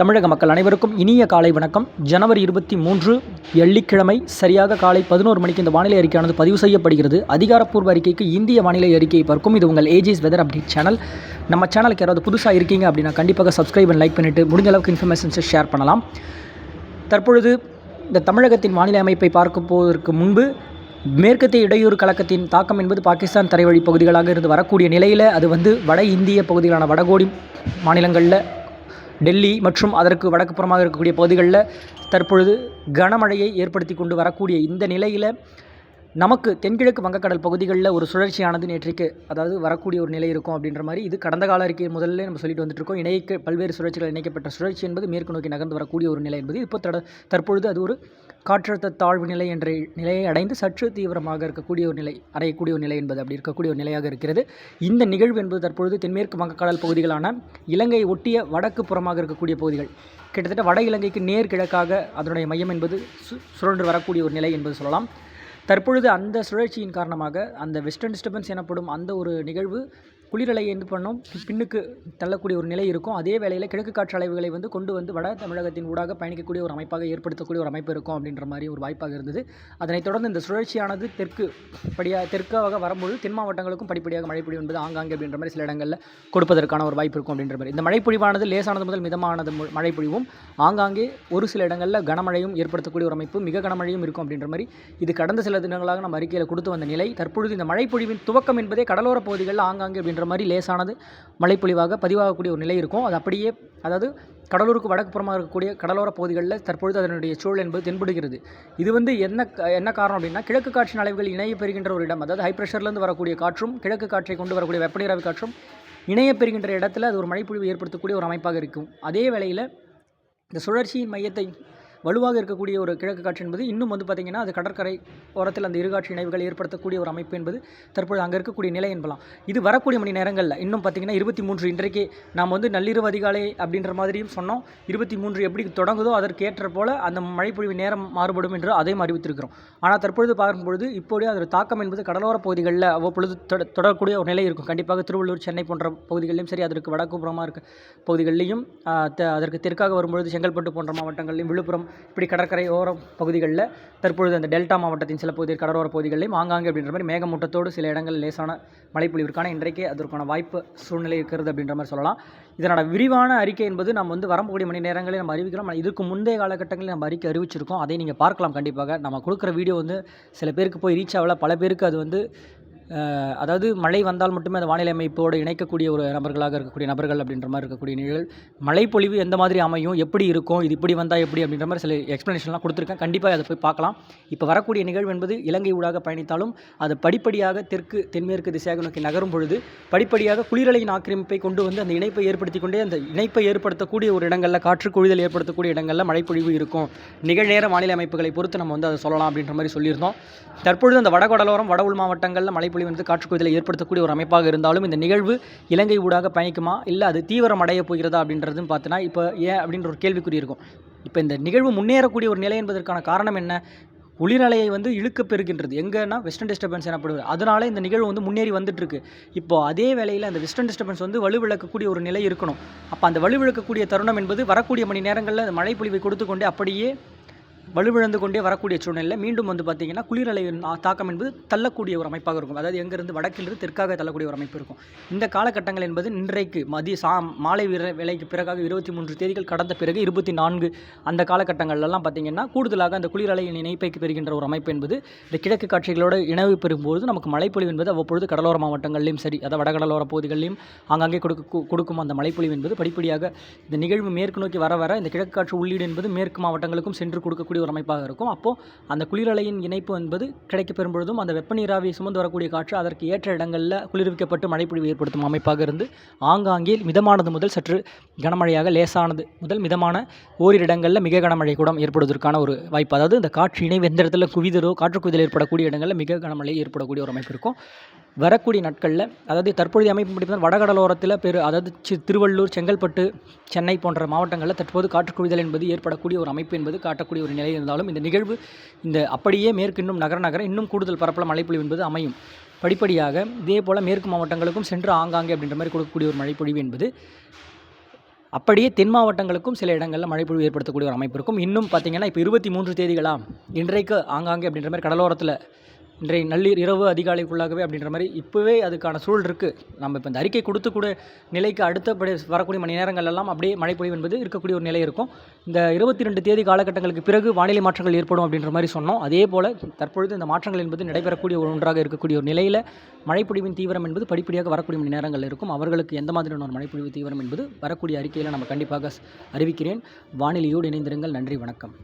தமிழக மக்கள் அனைவருக்கும் இனிய காலை வணக்கம். ஜனவரி இருபத்தி மூன்று வெள்ளிக்கிழமை சரியாக காலை பதினோரு மணிக்கு இந்த வானிலை அறிக்கையானது பதிவு செய்யப்படுகிறது. அதிகாரப்பூர்வ அறிக்கைக்கு இந்திய வானிலை அறிக்கையை பார்க்கும். இது உங்கள் ஏஜிஸ் வெதர் அப்டேட் சேனல் நம்ம சேனலுக்கு யாராவது புதுசாக இருக்கீங்க அப்படின்னா கண்டிப்பாக சப்ஸ்கிரைப் அண்ட் லைக் பண்ணிவிட்டு முடிஞ்ச அளவுக்கு இன்ஃபர்மேஷன்ஸை ஷேர் பண்ணலாம். தற்பொழுது இந்த தமிழகத்தின் வானிலை அமைப்பை பார்க்க போவதற்கு முன்பு மேற்கத்திய இடையூறு கழகத்தின் தாக்கம் என்பது பாகிஸ்தான் தரைவழி பகுதிகளாக இருந்து வரக்கூடிய நிலையில் அது வந்து வட இந்திய பகுதிகளான வடகோடி மாநிலங்களில் டெல்லி மற்றும் அதற்கு வடக்கு புறமாக இருக்கக்கூடிய பகுதிகளில் தற்பொழுது கனமழையை ஏற்படுத்தி கொண்டு வரக்கூடிய இந்த நிலையில் நமக்கு தென்கிழக்கு வங்கக்கடல் பகுதிகளில் ஒரு சுழற்சியானது நேற்றைக்கு அதாவது வரக்கூடிய ஒரு நிலை இருக்கும் அப்படின்ற மாதிரி இது கடந்த கால அறிக்கை முதல்ல நம்ம சொல்லிட்டு வந்துட்டு இருக்கோம். இணைக்க பல்வேறு சுழற்சிகள் இணைக்கப்பட்ட சுழற்சி என்பது மேற்கு நோக்கி நகர்ந்து வரக்கூடிய ஒரு நிலை என்பது இப்போ தட தற்பொழுது அது ஒரு காற்றழுத்த தாழ்வு நிலை என்ற நிலையை அடைந்து சற்று தீவிரமாக இருக்கக்கூடிய ஒரு நிலை அடையக்கூடிய ஒரு நிலை என்பது அப்படி இருக்கக்கூடிய ஒரு நிலையாக இருக்கிறது. இந்த நிகழ்வு என்பது தற்பொழுது தென்மேற்கு வங்கக்கடல் பகுதிகளான இலங்கையை ஒட்டிய வடக்கு புறமாக இருக்கக்கூடிய பகுதிகள். கிட்டத்தட்ட வட இலங்கைக்கு நேர் கிழக்காக அதனுடைய மையம் என்பது சு சுழன்று வரக்கூடிய ஒரு நிலை என்பது சொல்லலாம். தற்பொழுது அந்த சுழற்சியின் காரணமாக அந்த வெஸ்டர்ன் டிஸ்டர்பன்ஸ் எனப்படும் அந்த ஒரு நிகழ்வு குளிரலை என்ன பண்ணும். பின்னுக்கு தள்ளக்கூடிய ஒரு நிலை இருக்கும். அதே வேளையில் கிழக்கு காற்று அலைவுகளை வந்து கொண்டு வந்து வட தமிழகத்தின் ஊடாக பயணிக்கக்கூடிய ஒரு அமைப்பாக ஏற்படுத்தக்கூடிய ஒரு அமைப்பு இருக்கும் அப்படின்ற மாதிரி ஒரு வாய்ப்பாக இருந்தது. அதனைத் தொடர்ந்து இந்த சுழற்சியானது தெற்கு படியாக தெற்காக வரும்போது தென் மாவட்டங்களுக்கும் படிப்படியாக மழைப்பொழிவு என்பது ஆங்காங்கே அப்படின்ற மாதிரி சில இடங்களில் கொடுப்பதற்கான ஒரு வாய்ப்பு இருக்கும் அப்படின்ற மாதிரி. இந்த மழைப்பொழிவானது லேசானது முதல் மிதமானது மு- மழைப்பொழிவும் ஆங்காங்கே ஒரு சில இடங்களில் கனமழையும் ஏற்படுத்தக்கூடிய ஒரு அமைப்பு மிக கனமழையும் இருக்கும் அப்படின்ற மாதிரி இது கடந்த சில தினங்களாக நம்ம அறிக்கையில் கொடுத்து வந்த நிலை. தற்பொழுது இந்த மழைப்பொழிவின் துவக்கம் என்பதே கடலோர பகுதிகளில் ஆங்காங்கே அப்படின்ற மாதிரி லேசானது மழைப்பொழிவாக பதிவாகக்கூடிய ஒரு நிலை இருக்கும். அது அப்படியே அதாவது கடலூருக்கு வடக்கு புறமாக இருக்கக்கூடிய கடலோர பகுதிகளில் தற்பொழுது அதனுடைய சூழல் என்பது தென்படுகிறது. இது வந்து என்ன என்ன காரணம் அப்படின்னா கிழக்கு காற்றின் அளவுகள் இணைய பெறுகின்ற ஒரு இடம். அதாவது ஹை ப்ரெஷர்லேருந்து வரக்கூடிய காற்றும் கிழக்கு காற்றை கொண்டு வரக்கூடிய வெப்பநீராவி காற்றும் இணைய பெறுகின்ற இடத்துல அது ஒரு மழைப்பொழிவு ஏற்படுத்தக்கூடிய ஒரு அமைப்பாக இருக்கும். அதே வேளையில் இந்த சுழற்சியின் மையத்தை வலுவாக இருக்கக்கூடிய ஒரு கிழக்கு காற்று என்பது இன்னும் வந்து பார்த்திங்கன்னா அது கடற்கரை ஓரத்தில் அந்த இருகாற்று இணைவுகள் ஏற்படுத்தக்கூடிய ஒரு அமைப்பு என்பது தற்பொழுது அங்கே இருக்கக்கூடிய நிலை என்பலாம். இது வரக்கூடிய மணி நேரங்களில் இன்னும் பார்த்திங்கன்னா இருபத்தி மூன்று இன்றைக்கு நாம் வந்து நள்ளிரவு அதிகாலை அப்படின்ற மாதிரியும் சொன்னோம். இருபத்தி மூன்று எப்படி தொடங்குதோ அதற்கு ஏற்ற போல் அந்த மழைப்பொழிவு நேரம் மாறுபடும் என்று அதையும் அறிவித்திருக்கிறோம். ஆனால் தற்பொழுது பார்க்கும்பொழுது இப்போதே அதோட தாக்கம் என்பது கடலோர பகுதிகளில் அவ்வப்பொழுது தொட தொடரக்கூடிய ஒரு நிலை இருக்கும். கண்டிப்பாக திருவள்ளூர் சென்னை போன்ற பகுதிகளிலும் சரி அதற்கு வடக்கு புறமாக இருக்க பகுதிகளிலையும் த- அதற்கு தெற்காக வரும்பொழுது செங்கல்பட்டு போன்ற மாவட்டங்களிலும் விழுப்புரம் இப்படி கடற்கரை ஓரம் பகுதிகளில் தற்பொழுது அந்த டெல்டா மாவட்டத்தின் சில பகுதி கடலோர பகுதிகளிலும் ஆங்காங்கே அப்படின்ற மாதிரி மேகமூட்டத்தோடு சில இடங்கள் லேசான மழைப்பொழிவிற்கான இன்றைக்கே அதற்கான வாய்ப்பு சூழ்நிலை இருக்கிறது அப்படின்ற மாதிரி சொல்லலாம். இதனோட விரிவான அறிக்கை என்பது நம்ம வந்து வரக்கூடிய மணி நேரங்களில் நம்ம அறிவிக்கிறோம். இதுக்கு முந்தைய காலகட்டங்களில் நம்ம அறிக்கை அறிவிச்சிருக்கோம். அதை நீங்கள் பார்க்கலாம் கண்டிப்பாக. நம்ம கொடுக்குற வீடியோ வந்து சில பேருக்கு போய் ரீச் ஆகல. பல பேருக்கு அது வந்து அதாவது மழை வந்தால் மட்டுமே அந்த வானிலை அமைப்போடு இணைக்கக்கூடிய ஒரு நபர்களாக இருக்கக்கூடிய நபர்கள் அப்படின்ற மாதிரி இருக்கக்கூடிய நிகழ்வு மழைப்பொழிவு எந்த மாதிரி அமையும் எப்படி இருக்கும் இது இப்படி வந்தால் எப்படி அப்படின்ற மாதிரி சில எக்ஸ்ப்ளனேஷன்லாம் கொடுத்துருக்கேன். கண்டிப்பாக அதை போய் பார்க்கலாம். இப்போ வரக்கூடிய நிகழ்வு என்பது இலங்கை ஊடாக பயணித்தாலும் அது படிப்படியாக தெற்கு தென்மேற்கு திசையாக நோக்கி நகரும் பொழுது படிப்படியாக குளிரலையின் ஆக்கிரமிப்பை கொண்டு வந்து அந்த இணைப்பை ஏற்படுத்தி கொண்டே அந்த இணைப்பை ஏற்படுத்தக்கூடிய ஒரு இடங்களில் காற்று குழிதல் ஏற்படுத்தக்கூடிய இடங்களில் மழைப்பொழிவு இருக்கும். நிகழ்நேர வானிலை அமைப்புகளை பொறுத்து நம்ம வந்து அதை சொல்லலாம் அப்படின்ற மாதிரி சொல்லியிருந்தோம். தற்பொழுது அந்த வடகடலோரம் வட உள் மாவட்டங்களில் மழைப்பொழிவு வந்து காற்று குவிதலை ஏற்படுத்தக்கூடிய ஒரு அமைப்பாக இருந்தாலும் இந்த நிகழ்வு இலங்கை ஊடாக பயணிக்குமா? இல்லை அது தீவிரம் அடைய போகிறதா அப்படின்றதும் பார்த்தோன்னா இப்போ ஏன் அப்படின்ற ஒரு கேள்விக்குறி இருக்கும். இப்போ இந்த நிகழ்வு முன்னேறக்கூடிய ஒரு நிலை என்பதற்கான காரணம் என்ன? குளிரலையை வந்து இழுக்க பெறுகின்றது. எங்கன்னா வெஸ்டர்ன் டிஸ்டர்பன்ஸ் எனப்படுவது. அதனால இந்த நிகழ்வு வந்து முன்னேறி வந்துட்டுருக்கு. இப்போ அதே வேளையில் அந்த வெஸ்டர்ன் டிஸ்டர்பன்ஸ் வந்து வலுவிழக்கக்கூடிய ஒரு நிலை இருக்கணும். அப்போ அந்த வலுவிழக்கக்கூடிய தருணம் என்பது வரக்கூடிய மணி நேரங்களில் அந்த மழை பொழிவை கொடுத்து கொண்டே அப்படியே வலுவிழந்து கொண்டே வரக்கூடிய சூழ்நிலையில் மீண்டும் வந்து பார்த்திங்கன்னா குளிரலையின் தாக்கம் என்பது தள்ளக்கூடிய ஒரு அமைப்பாக இருக்கும். அதாவது எங்கேருந்து வடக்கிலிருந்து தெற்காக தள்ளக்கூடிய ஒரு அமைப்பு இருக்கும். இந்த காலகட்டங்கள் என்பது இன்றைக்கு மதிய சா மாலை வீர வேலைக்கு பிறகாக இருபத்தி மூன்று தேதிகள் கடந்த பிறகு இருபத்தி நான்கு அந்த காலகட்டங்கள்லாம் பார்த்திங்கன்னா கூடுதலாக அந்த குளிரலையின் இணைப்பைக்கு பெறுகின்ற ஒரு அமைப்பு என்பது இந்த கிழக்கு காட்சிகளோடு இணைவு பெறும்போது நமக்கு மழைப்பொழிவு என்பது அவ்வப்பொழுது கடலோர மாவட்டங்களிலும் சரி அதாவது வடகடலோர பகுதிகளிலும் ஆங்காங்கே கொடுக்க கு- கொடுக்கும் அந்த மழைப்பொழிவு என்பது படிப்படியாக இந்த நிகழ்வு மேற்கு நோக்கி வர வர இந்த கிழக்கு காற்று உள்ளீடு என்பது மேற்கு மாவட்டங்களுக்கும் சென்று கொடுக்கக்கூடிய ஒரு அமைப்பாக இருக்கும். அப்போது அந்த குளிரலையின் இணைப்பு என்பது கிடைக்கப்பெறும் பொழுதும் அந்த வெப்ப நீராவி சுமந்து வரக்கூடிய காற்று அதற்கு ஏற்ற இடங்களில் குளிர்விக்கப்பட்டு மழைப்பொழிவு ஏற்படுத்தும் அமைப்பாக இருந்து ஆங்காங்கே மிதமானது முதல் சற்று கனமழையாக லேசானது முதல் மிதமான ஓரிரு இடங்களில் மிக கனமழை கூட ஏற்படுவதற்கான ஒரு வாய்ப்பு. அதாவது இந்த காற்று இணைவு எந்த இடத்துல குவிதலோ காற்று குவிதல் ஏற்படக்கூடிய இடங்களில் மிக கனமழை ஏற்படக்கூடிய ஒரு அமைப்பு இருக்கும். வரக்கூடிய நாட்களில் அதாவது தற்போதைய அமைப்பு முடிப்பதால் வடகடலோரத்தில் பெரு அதாவது சி திருவள்ளூர் செங்கல்பட்டு சென்னை போன்ற மாவட்டங்களில் தற்போது காற்றுக்குழிதல் என்பது ஏற்படக்கூடிய ஒரு அமைப்பு என்பது காட்டக்கூடிய ஒரு நிலை இருந்தாலும் இந்த நிகழ்வு இந்த அப்படியே மேற்கு இன்னும் நகர நகர இன்னும் கூடுதல் பரப்பள மழைப்பொழிவு என்பது அமையும். படிப்படியாக இதே போல் மேற்கு மாவட்டங்களுக்கும் சென்று ஆங்காங்கே அப்படின்ற மாதிரி கொடுக்கக்கூடிய ஒரு மழைப்பொழிவு என்பது அப்படியே தென் மாவட்டங்களுக்கும் சில இடங்களில் மழைப்பொழிவு ஏற்படுத்தக்கூடிய ஒரு அமைப்பு இருக்கும். இன்னும் பார்த்தீங்கன்னா இப்போ இருபத்தி மூன்று தேதிகளாக இன்றைக்கு ஆங்காங்கே அப்படின்ற மாதிரி கடலோரத்தில் இன்றைய நள்ளிர் இரவு அதிகாலைக்குள்ளாகவே அப்படின்ற மாதிரி இப்போவே அதுக்கான சூழல் இருக்குது நம்ம இப்போ இந்த அறிக்கை கொடுத்து கூட நிலைக்கு அடுத்தபடி வரக்கூடிய மணி நேரங்கள் எல்லாம் அப்படியே பொழிவு என்பது இருக்கக்கூடிய ஒரு நிலை இருக்கும். இந்த இருபத்தி ரெண்டு தேதி காலகட்டங்களுக்கு பிறகு வானிலை மாற்றங்கள் ஏற்படும் அப்படின்ற மாதிரி சொன்னோம். அதே போல் தற்பொழுது இந்த மாற்றங்கள் என்பது நடைபெறக்கூடிய ஒரு ஒன்றாக இருக்கக்கூடிய ஒரு நிலையில் மழைப்பொழிவின் தீவிரம் என்பது படிப்படியாக வரக்கூடிய மணி நேரங்கள் இருக்கும். அவர்களுக்கு எந்த மாதிரியான ஒரு மழைப்பொழிவு தீவிரம் என்பது வரக்கூடிய அறிக்கையில் நம்ம கண்டிப்பாக அறிவிக்கிறேன். வானிலையோடு இணைந்திருங்கள். நன்றி வணக்கம்.